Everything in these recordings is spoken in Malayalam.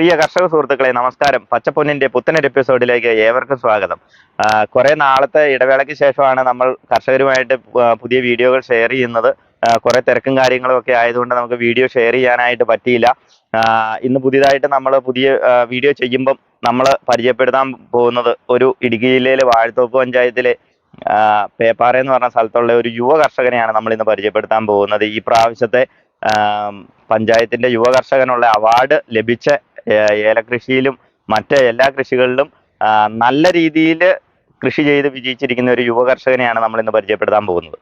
പ്രിയ കർഷക സുഹൃത്തുക്കളെ നമസ്കാരം. പച്ചപ്പൊന്നിന്റെ പുത്തനൊരു എപ്പിസോഡിലേക്ക് ഏവർക്കും സ്വാഗതം. കുറെ നാളത്തെ ഇടവേളയ്ക്ക് ശേഷമാണ് നമ്മൾ കർഷകരുമായിട്ട് പുതിയ വീഡിയോകൾ ഷെയർ ചെയ്യുന്നത്. കുറെ തിരക്കും കാര്യങ്ങളും ഒക്കെ ആയതുകൊണ്ട് നമുക്ക് വീഡിയോ ഷെയർ ചെയ്യാനായിട്ട് പറ്റിയില്ല. ഇന്ന് പുതിയതായിട്ട് നമ്മൾ പുതിയ വീഡിയോ ചെയ്യുമ്പം നമ്മൾ പരിചയപ്പെടുത്താൻ പോകുന്നത് ഒരു ഇടുക്കി ജില്ലയിലെ വാഴത്തോപ്പ് പഞ്ചായത്തിലെ പേപ്പാറ എന്ന് പറഞ്ഞ സ്ഥലത്തുള്ള ഒരു യുവ കർഷകനെയാണ് നമ്മൾ ഇന്ന് പരിചയപ്പെടുത്താൻ പോകുന്നത്. ഈ പ്രാവശ്യത്തെ പഞ്ചായത്തിന്റെ യുവ കർഷകനുള്ള അവാർഡ് ലഭിച്ച ഏലകൃഷിയിലും മറ്റ് എല്ലാ കൃഷികളിലും നല്ല രീതിയിൽ കൃഷി ചെയ്ത് വിജയിച്ചിരിക്കുന്ന ഒരു യുവ കർഷകനെയാണ് നമ്മൾ ഇന്ന് പരിചയപ്പെടുത്താൻ പോകുന്നത്.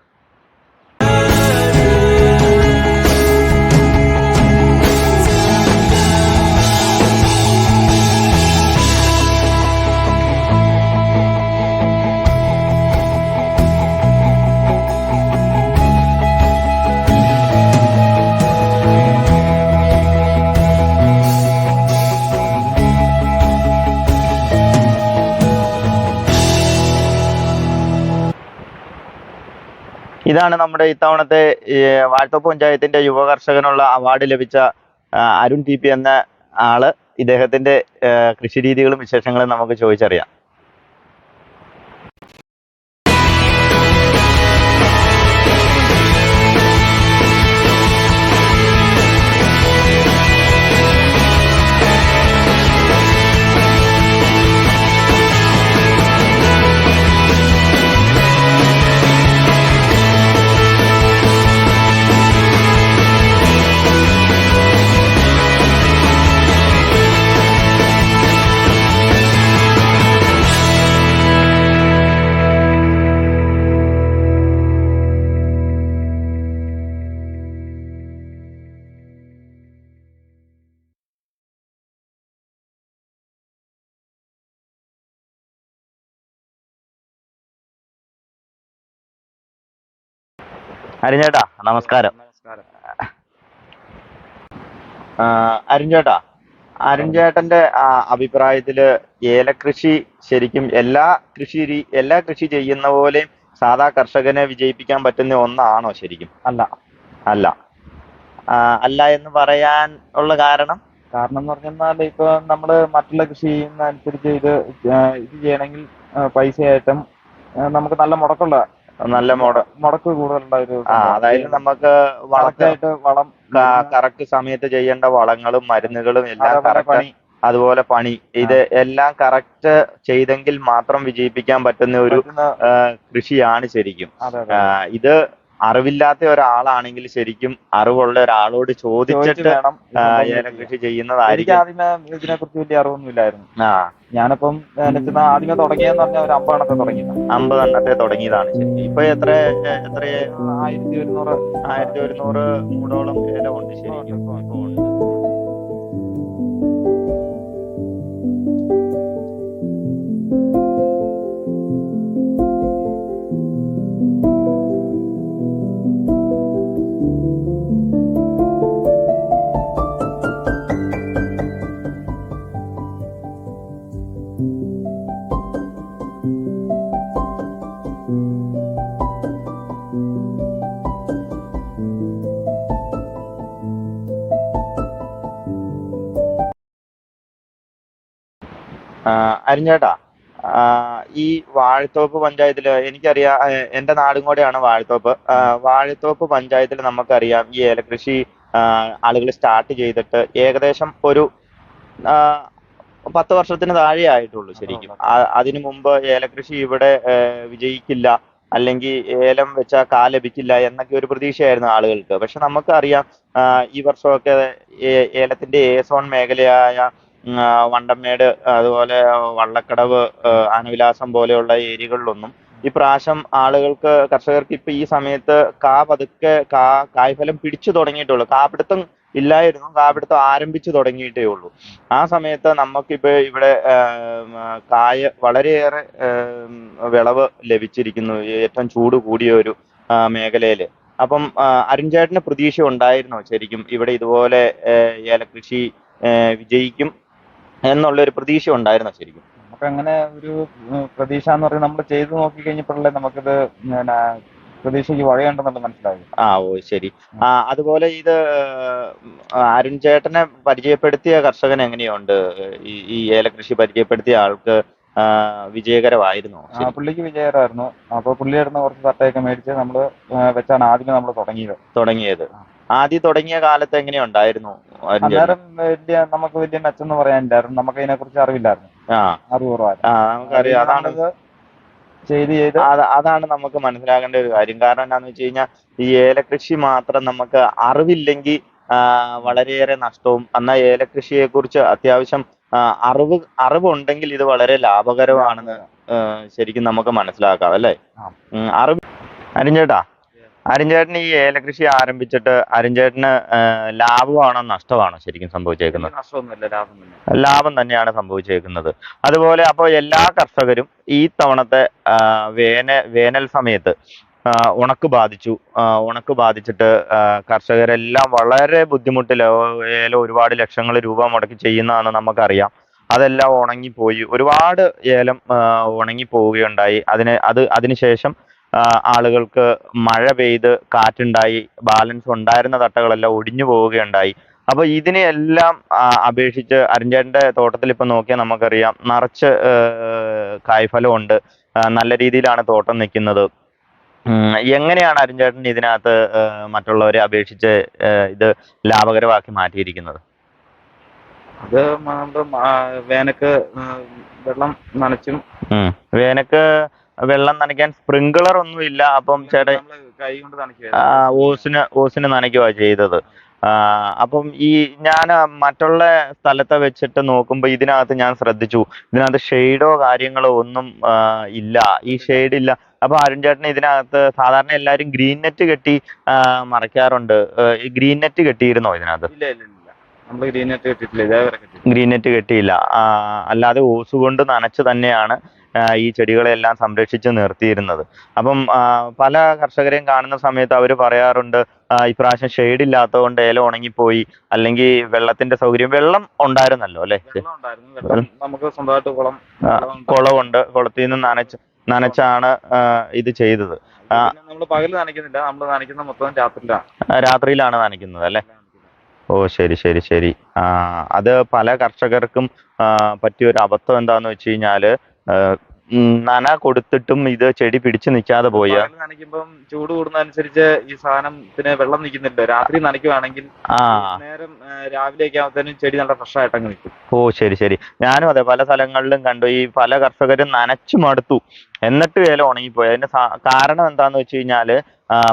ഇതാണ് നമ്മുടെ ഇത്തവണത്തെ വാഴത്തോപ്പ് പഞ്ചായത്തിന്റെ യുവ കർഷകനുള്ള അവാർഡ് ലഭിച്ച അരുൺ ടി പി എന്ന ആൾ. ഇദ്ദേഹത്തിന്റെ കൃഷി രീതികളും വിശേഷങ്ങളും നമുക്ക് ചോദിച്ചറിയാം. അരുൺ ചേട്ടാ നമസ്കാരം. നമസ്കാരം. അരിഞ്ചേട്ടന്റെ അഭിപ്രായത്തിൽ ഏലകൃഷി ശരിക്കും എല്ലാ കൃഷി എല്ലാ കൃഷി ചെയ്യുന്ന പോലെയും സാധാ കർഷകനെ വിജയിപ്പിക്കാൻ പറ്റുന്ന ഒന്നാണോ ശരിക്കും? അല്ല. അല്ല. അല്ല എന്ന് പറയാൻ ഉള്ള കാരണം? കാരണം എന്ന് പറഞ്ഞാൽ ഇപ്പൊ നമ്മൾ മറ്റുള്ള കൃഷി ചെയ്യുന്ന അനുസരിച്ച് ഇത് ഇത് ചെയ്യണമെങ്കിൽ പൈസ പൈസയായിട്ടും നമുക്ക് നല്ല മുടക്കുള്ള നല്ല മുടക്ക് കൂടുതലുണ്ടായൊരു ആ അതായത് നമുക്ക് വളത്തായിട്ട് വളം കറക്റ്റ് സമയത്ത് ചെയ്യേണ്ട വളങ്ങളും മരുന്നുകളും എല്ലാം കറക്റ്റ് അതുപോലെ പണി. ഇത് എല്ലാം കറക്റ്റ് ചെയ്തെങ്കിൽ മാത്രം വിജയിപ്പിക്കാൻ പറ്റുന്ന ഒരു കൃഷിയാണ് ശരിക്കും. ഇത് അറിവില്ലാത്ത ഒരാളാണെങ്കിൽ ശരിക്കും അറിവുള്ള ഒരാളോട് ചോദിച്ചിട്ട് വേണം. കൃഷി ചെയ്യുന്നതായിരിക്കും. ആദ്യമേ ഇതിനെ കുറിച്ച് വലിയ അറിവൊന്നുമില്ലായിരുന്നു. ആ. ഞാനിപ്പം ആദ്യമേ തുടങ്ങിയെന്ന് പറഞ്ഞാൽ ഒരു അമ്പതെണ്ണത്തെ തുടങ്ങി അമ്പതെണ്ണത്തെ തുടങ്ങിയതാണ് ശരി. ഇപ്പൊ എത്ര എത്ര ആയിരത്തി ഒരുന്നൂറ്. ആയിരത്തി ഒരുന്നൂറ് മൂടോളം ഏലം ഉണ്ട് ശരിക്കും. ആ, ഈ വാഴത്തോപ്പ് പഞ്ചായത്തിൽ എനിക്കറിയാം ആ, എന്റെ നാടും കൂടെയാണ് വാഴത്തോപ്പ്. വാഴത്തോപ്പ് പഞ്ചായത്തിൽ നമുക്കറിയാം ഈ ഏലകൃഷി ആളുകൾ സ്റ്റാർട്ട് ചെയ്തിട്ട് ഏകദേശം ഒരു പത്ത് വർഷത്തിന് താഴെ ആയിട്ടുള്ളൂ ശരിക്കും. അതിനു മുമ്പ് ഏലകൃഷി ഇവിടെ വിജയിക്കില്ല അല്ലെങ്കിൽ ഏലം വെച്ചാൽ കാ ലഭിക്കില്ല എന്നൊക്കെ ഒരു പ്രതീക്ഷയായിരുന്നു ആളുകൾക്ക്. പക്ഷെ നമുക്കറിയാം ഈ വർഷമൊക്കെ ഏലത്തിന്റെ ഏസോൺ സോൺ മേഖലയായ വണ്ടമേട് അതുപോലെ വള്ളക്കടവ് ആനവിലാസം പോലെയുള്ള ഏരിയകളിലൊന്നും ഈ പ്രാവശ്യം ആളുകൾക്ക് കർഷകർക്ക് ഇപ്പൊ ഈ സമയത്ത് കാ പതുക്കെ കാ കായ്ഫലം പിടിച്ചു തുടങ്ങിയിട്ടുള്ളൂ കാപ്പിടുത്തം ഇല്ലായിരുന്നു കാപ്പിടുത്തം ആരംഭിച്ചു തുടങ്ങിയിട്ടേ ഉള്ളൂ ആ സമയത്ത് നമുക്കിപ്പോ ഇവിടെ കായ വളരെയേറെ വിളവ് ലഭിച്ചിരിക്കുന്നു. ഏറ്റവും ചൂട് കൂടിയ ഒരു മേഖലയിൽ. അപ്പം അരുൺചേട്ടന് അരുൺ ചേട്ടന് പ്രതീക്ഷ ഉണ്ടായിരുന്നോ ശരിക്കും ഇവിടെ ഇതുപോലെ ഏലകൃഷി വിജയിക്കും എന്നുള്ള ഒരു പ്രതീക്ഷ ഉണ്ടായിരുന്നു ശരിക്കും? നമുക്ക് അങ്ങനെ ഒരു പ്രതീക്ഷ എന്ന് പറയുന്നത് നമ്മൾ ചെയ്തു നോക്കി കഴിഞ്ഞപ്പോഴല്ലേ നമുക്കിത് പ്രതീക്ഷയ്ക്ക് വഴിയുണ്ടെന്നുള്ളത് മനസ്സിലായി ആ ഓ ശരി. ആ അതുപോലെ ഇത് അരുൺ ചേട്ടനെ പരിചയപ്പെടുത്തിയ കർഷകൻ എങ്ങനെയുണ്ട്? ഈ ഈ ഏലകൃഷി പരിചയപ്പെടുത്തിയ ആൾക്ക് വിജയകരമായിരുന്നു? പുള്ളിക്ക് വിജയകരമായിരുന്നു. അപ്പൊ പുള്ളിയുടെ കുറച്ച് തട്ടയൊക്കെ മേടിച്ച് നമ്മൾ വെച്ചാണ് ആദ്യമേ നമ്മൾ തുടങ്ങിയത്. തുടങ്ങിയത്. ആദ്യം തുടങ്ങിയ കാലത്ത് എങ്ങനെയാ ഉണ്ടായിരുന്നു അന്നേരം വലിയ നമുക്ക് വലിയ മെച്ചെന്ന് പറയാനില്ലായിരുന്നു നമുക്ക് അതിനെ കുറിച്ച് അറിവില്ലായിരുന്നു അറിവ് കുറവായിരുന്നു. അതാണ് ചെയ്ത് ചെയ്ത് അതാണ് നമുക്ക് മനസ്സിലാക്കേണ്ട ഒരു കാര്യം. കാരണം എന്താന്ന് വെച്ച് കഴിഞ്ഞാൽ ഈ ഏലകൃഷി മാത്രം നമുക്ക് അറിവില്ലെങ്കിൽ വളരെയേറെ നഷ്ടവും. എന്നാൽ ഏലകൃഷിയെ കുറിച്ച് അത്യാവശ്യം അറിവ് അറിവുണ്ടെങ്കിൽ ഇത് വളരെ ലാഭകരമാണെന്ന് ശരിക്കും നമുക്ക് മനസ്സിലാക്കാം അല്ലേ? അറിവ് അരിഞ്ചേട്ടാ അരിഞ്ചേട്ടൻ ഈ ഏലകൃഷി ആരംഭിച്ചിട്ട് അരുൺചേട്ടന് ലാഭമാണോ നഷ്ടമാണോ ശരിക്കും സംഭവിച്ചേക്കുന്നത്? ലാഭം തന്നെ ലാഭം തന്നെയാണ് സംഭവിച്ചേക്കുന്നത്. അതുപോലെ അപ്പോൾ എല്ലാ കർഷകരും ഈ തവണത്തെ വേന വേനൽ സമയത്ത് ഉണക്ക് ബാധിച്ചു. ഉണക്ക് ബാധിച്ചിട്ട് കർഷകരെല്ലാം വളരെ ബുദ്ധിമുട്ടിൽ ഏലം ഒരുപാട് ലക്ഷങ്ങൾ രൂപ മുടക്കി ചെയ്യുന്നതാണ് നമുക്കറിയാം. അതെല്ലാം ഉണങ്ങിപ്പോയി. ഒരുപാട് ഏലം ഉണങ്ങി ഉണങ്ങിപ്പോവുകയുണ്ടായി. അതിന് അത് അതിനുശേഷം ആളുകൾക്ക് മഴ പെയ്ത് കാറ്റുണ്ടായി ബാലൻസ് ഉണ്ടായിരുന്ന തട്ടകളെല്ലാം ഒടിഞ്ഞു പോവുകയുണ്ടായി. അപ്പൊ ഇതിനെയെല്ലാം അപേക്ഷിച്ച് അരിഞ്ചേട്ടന്റെ തോട്ടത്തിൽ ഇപ്പൊ നോക്കിയാൽ നമുക്കറിയാം നിറച്ച് കായ്ഫലം ഉണ്ട് നല്ല രീതിയിലാണ് തോട്ടം നിൽക്കുന്നത്. എങ്ങനെയാണ് അരിഞ്ചേട്ടൻ ഇതിനകത്ത് മറ്റുള്ളവരെ അപേക്ഷിച്ച് ഇത് ലാഭകരമാക്കി മാറ്റിയിരിക്കുന്നത്? അത് വേനക്ക് വെള്ളം നനച്ചും. വേനക്ക് വെള്ളം നനയ്ക്കാൻ സ്പ്രിങ്ക്ലർ ഒന്നും ഇല്ല. അപ്പം ചേട്ടൻ ഓസിന് ഓസിന് നനയ്ക്കുവാ ചെയ്തത്. അപ്പം ഈ ഞാൻ മറ്റുള്ള സ്ഥലത്തെ വെച്ചിട്ട് നോക്കുമ്പോൾ ഇതിനകത്ത് ഞാൻ ശ്രദ്ധിച്ചു. ഇതിനകത്ത് ഷെയ്ഡോ കാര്യങ്ങളോ ഒന്നും ഇല്ല. ഈ ഷെയ്ഡ് ഇല്ല. അപ്പൊ അരുൺ ചേട്ടൻ ഇതിനകത്ത് സാധാരണ എല്ലാരും ഗ്രീൻ നെറ്റ് കെട്ടി മറയ്ക്കാറുണ്ട്. ഗ്രീൻ നെറ്റ് കെട്ടിയിരുന്നോ ഇതിനകത്ത്? ഗ്രീൻ നെറ്റ് കെട്ടിയില്ല. അല്ലാതെ ഓസ് കൊണ്ട് നനച്ച് തന്നെയാണ്. ഈ ചെടികളെല്ലാം സംരക്ഷിച്ച് നിർത്തിയിരുന്നത്. അപ്പം പല കർഷകരെയും കാണുന്ന സമയത്ത് അവർ പറയാറുണ്ട് ഇപ്രാവശ്യം ഷെയ്ഡ് ഇല്ലാത്തതുകൊണ്ട് ഏലം ഉണങ്ങിപ്പോയി അല്ലെങ്കിൽ വെള്ളത്തിന്റെ സൗകര്യം വെള്ളം ഉണ്ടായിരുന്നല്ലോ അല്ലെ? നമുക്ക് സ്വന്തമായിട്ട് കുളം കുളമുണ്ട്. കുളത്തിൽ നിന്ന് നനച്ച് നനച്ചാണ് ഇത് ചെയ്തത്. നമ്മൾ പകൽ നനയ്ക്കുന്നില്ല നമ്മൾ നനയ്ക്കുന്ന മൊത്തം രാത്രിയിലാണ് രാത്രിയിലാണ് നനയ്ക്കുന്നത് അല്ലെ? ഓ ശരി ശരി ശരി. ആ അത് പല കർഷകർക്കും പറ്റിയ ഒരു അബദ്ധം എന്താന്ന് വെച്ച് കഴിഞ്ഞാൽ നന കൊടുത്തിട്ടും ഇത് ചെടി പിടിച്ചു നിൽക്കാതെ പോയ. നനയ്ക്കുമ്പം ചൂട് കൂടുന്നതനുസരിച്ച് ഈ സാധനത്തിന് വെള്ളം നിൽക്കുന്നില്ല രാത്രി നനയ്ക്കുവാണെങ്കിൽ ആ. നേരം രാവിലെ ഒക്കെ ആകുമ്പോഴത്തേനും ചെടി നല്ല ഫ്രഷ് ആയിട്ട് അങ്ങ് നിൽക്കും. ഓ ശരി ശരി. ഞാനും അതെ പല സ്ഥലങ്ങളിലും കണ്ടു. ഈ പല കർഷകരും നനച്ചു മടുത്തു. എന്നിട്ട് വേല ഉണങ്ങിപ്പോയി. അതിന്റെ കാരണം എന്താന്ന് വെച്ച് കഴിഞ്ഞാൽ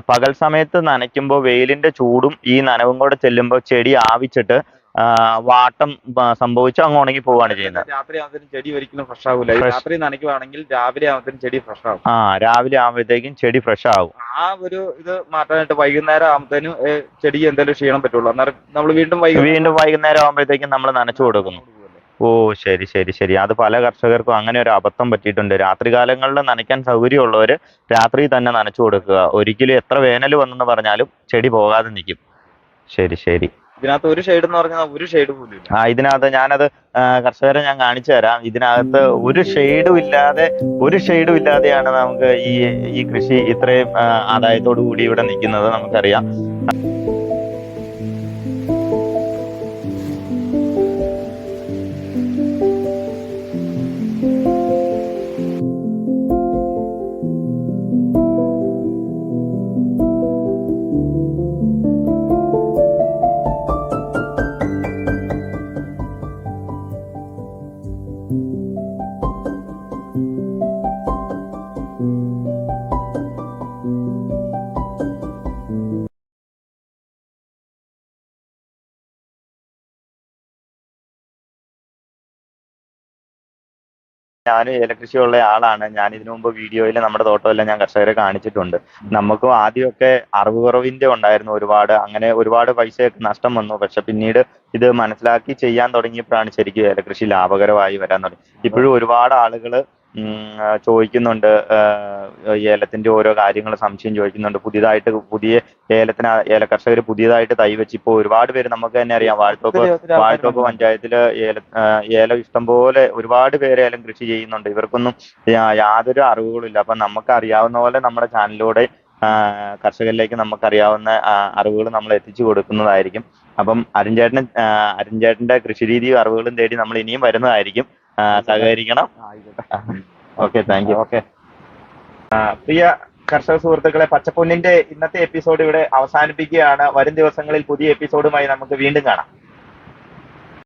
പകൽ സമയത്ത് നനയ്ക്കുമ്പോൾ വെയിലിന്റെ ചൂടും ഈ നനവും കൂടെ ചെല്ലുമ്പോൾ ചെടി ആവിച്ചിട്ട് വാട്ടം സംഭവിച്ചു അങ്ങ് ഉണങ്ങി പോവാണ് ചെയ്യുന്നത്. രാത്രി ആവുമ്പോൾ ചെടി ഒരിക്കലും ഫ്രഷ് ആവില്ല രാത്രി നനയ്ക്കുവാണെങ്കിൽ രാവിലെ ആവുമ്പോൾ ചെടി ഫ്രഷ് ആവും. ആ രാവിലെ ആവുമ്പോഴത്തേക്കും ചെടി ഫ്രഷ് ആവും. ആ ഒരു ഇത് മാറ്റാനായിട്ട് വൈകുന്നേരം ആവുമ്പോഴത്തേനും ചെടി എന്തെങ്കിലും ക്ഷീണം പറ്റുള്ളൂ. അന്നേരം നമ്മൾ വീണ്ടും വൈകുന്നേരം വീണ്ടും വൈകുന്നേരം ആവുമ്പോഴത്തേക്കും നമ്മൾ നനച്ചു കൊടുക്കുന്നു. ഓ ശരി ശരി ശരി. അത് പല കർഷകർക്കും അങ്ങനെ ഒരു അബദ്ധം പറ്റിയിട്ടുണ്ട്. രാത്രി കാലങ്ങളിൽ നനയ്ക്കാൻ സൗകര്യമുള്ളവര് രാത്രി തന്നെ നനച്ചു കൊടുക്കുക. ഒരിക്കലും എത്ര വേനൽ വന്നെന്ന് പറഞ്ഞാലും ചെടി പോകാതെ നിൽക്കും ശരി ശരി. ഇതിനകത്ത് ഒരു ഷെയ്ഡ് എന്ന് പറഞ്ഞാൽ ഒരു ഷെയ്ഡ് പോലും ഇല്ല. ആ ഇതിനകത്ത് ഞാനത് കർഷകരെ ഞാൻ കാണിച്ചു തരാം. ഇതിനകത്ത് ഒരു ഷെയ്ഡും ഇല്ലാതെ ഒരു ഷെയ്ഡും ഇല്ലാതെയാണ് നമുക്ക് ഈ ഈ കൃഷി ഇത്രയും ആദായത്തോടു കൂടി ഇവിടെ നിൽക്കുന്നത് നമുക്കറിയാം. ഞാനും ഏലകൃഷിയുള്ള ആളാണ്. ഞാൻ ഇതിനു മുമ്പ് വീഡിയോയിൽ നമ്മുടെ തോട്ടമെല്ലാം ഞാൻ കർഷകരെ കാണിച്ചിട്ടുണ്ട്. നമുക്കും ആദ്യമൊക്കെ അറിവ് കുറവിന്റെ ഉണ്ടായിരുന്നു ഒരുപാട്. അങ്ങനെ ഒരുപാട് പൈസയൊക്കെ നഷ്ടം വന്നു. പക്ഷെ പിന്നീട് ഇത് മനസ്സിലാക്കി ചെയ്യാൻ തുടങ്ങിയപ്പോഴാണ് ശരിക്കും ഏലകൃഷി ലാഭകരമായി വരാൻ തുടങ്ങി. ഇപ്പോഴും ഒരുപാട് ആളുകൾ ചോദിക്കുന്നുണ്ട് ഏലത്തിന്റെ ഓരോ കാര്യങ്ങൾ സംശയം ചോദിക്കുന്നുണ്ട്. പുതിയതായിട്ട് പുതിയ ഏലത്തിന് ഏല കർഷകർ പുതിയതായിട്ട് തൈ വെച്ച് ഇപ്പോൾ ഒരുപാട് പേര് നമുക്ക് തന്നെ അറിയാം. വാഴത്തോപ്പ് വാഴത്തോപ്പ് പഞ്ചായത്തിൽ ഏല ഏലം ഇഷ്ടംപോലെ ഒരുപാട് പേര് ഏലം കൃഷി ചെയ്യുന്നുണ്ട്. ഇവർക്കൊന്നും യാതൊരു അറിവുകളും ഇല്ല അപ്പൊ നമുക്ക് അറിയാവുന്ന പോലെ നമ്മുടെ ചാനലിലൂടെ കർഷകരിലേക്ക് നമുക്ക് അറിയാവുന്ന അറിവുകൾ നമ്മൾ എത്തിച്ചു കൊടുക്കുന്നതായിരിക്കും. അപ്പം അരുൺചേട്ടൻ അരുൺചേട്ടന്റെ കൃഷി രീതിയും അറിവുകളും തേടി നമ്മൾ ഇനിയും വരുന്നതായിരിക്കും. സഹകരിക്കണം. ഓക്കെ താങ്ക് യു ഓക്കെ പ്രിയ കർഷക സുഹൃത്തുക്കളെ പച്ചപ്പൊന്നിന്റെ ഇന്നത്തെ എപ്പിസോഡ് ഇവിടെ അവസാനിപ്പിക്കുകയാണ്. വരും ദിവസങ്ങളിൽ പുതിയ എപ്പിസോഡുമായി നമുക്ക് വീണ്ടും കാണാം.